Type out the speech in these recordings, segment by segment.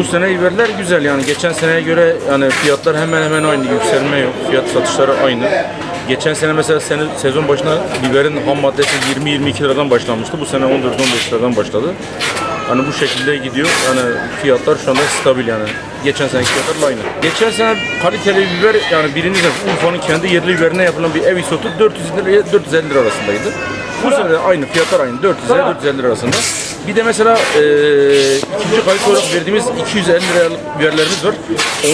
Bu sene biberler güzel yani geçen seneye göre yani fiyatlar hemen hemen aynı yükselme yok. Fiyat satışları aynı. Geçen sene mesela sene, sezon başına biberin ham maddesi 20-22 liradan başlamıştı. Bu sene 14-15 liradan başladı. Hani bu şekilde gidiyor. Yani fiyatlar şu anda stabil yani. Geçen seneki fiyatlarla aynı. Geçen sene kaliteli biber yani birinci Urfa'nın kendi yerli biberine yapılan bir ev isotu 400 liraya 450 lira arasındaydı. Bu sene aynı fiyatlar aynı 400 lira 450 lira arasında. Bir de mesela e, ikinci kalite olarak verdiğimiz 250 liralık biberlerimiz var.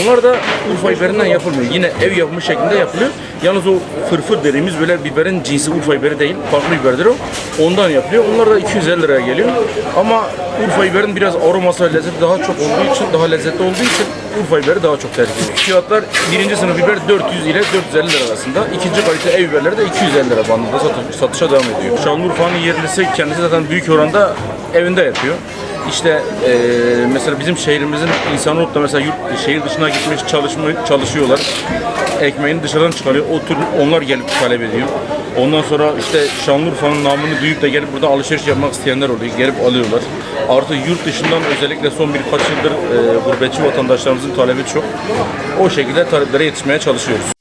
Onlar da Urfa biberinden yapılmıyor. Yine ev yapımı şeklinde yapılıyor. Yalnız o fırfır dediğimiz böyle biberin cinsi Urfa biberi değil. Farklı biberdir o. Ondan yapılıyor. Onlar da 250 liraya geliyor. Ama Urfa biberin biraz aroması lezzeti daha çok olduğu için, daha lezzetli olduğu için Urfa biberi daha çok tercih ediliyor. Fiyatlar birinci sınıf biber 400 ile 450 lira arasında. İkinci kalite ev biberleri de 250 lira bandında satış, satışa devam ediyor. Şanlıurfa'nın yerlisi kendisi zaten büyük oranda evinde yapıyor. İşte eee, mesela bizim şehrimizin insanı olup da mesela yurt, şehir dışına gitmiş çalışma, çalışıyorlar. Ekmeğini dışarıdan çıkarıyor. O tür onlar gelip talep ediyor. Ondan sonra işte Şanlıurfa'nın namını duyup da gelip burada alışveriş yapmak isteyenler oluyor. Gelip alıyorlar. Artı yurt dışından özellikle son birkaç yıldır eee gurbetçi vatandaşlarımızın talebi çok. O şekilde taleplere yetişmeye çalışıyoruz.